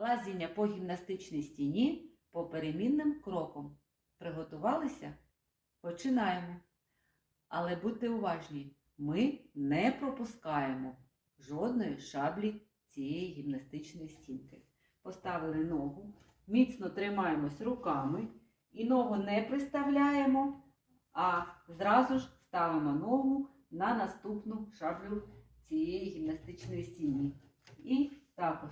Лазіння по гімнастичній стіні поперемінним кроком. Приготувалися? Починаємо. Але будьте уважні, ми не пропускаємо жодної шаблі цієї гімнастичної стінки. Поставили ногу, міцно тримаємось руками і ногу не приставляємо, а зразу ж ставимо ногу на наступну шаблю цієї гімнастичної стіни. І також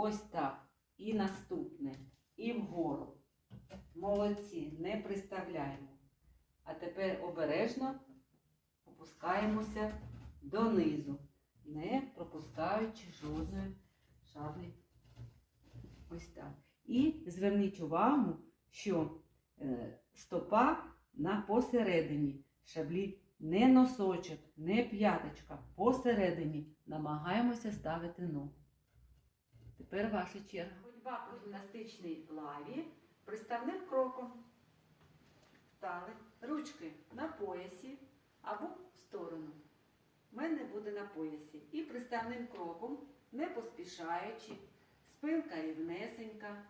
ось так. І наступне. І вгору. Молодці, не приставляємо. А тепер обережно опускаємося донизу, не пропускаючи жодної шаблі. Ось так. І зверніть увагу, що е, стопа на посередині шаблі не носочок, не п'яточка. Посередині намагаємося ставити ногу. Тепер ваша черга. Ходьба по гімнастичній лаві приставним кроком. Стали ручки на поясі або в сторону. У мене буде на поясі. І приставним кроком, не поспішаючи, спинка рівнесенька.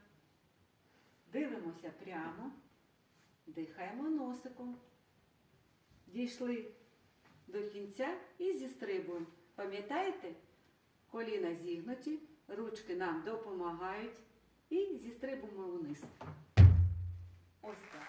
Дивимося прямо, дихаємо носиком. Дійшли до кінця і зістрибуємо. Пам'ятаєте? Коліна зігнуті, ручки нам допомагають і зістрибуємо вниз. Ось так.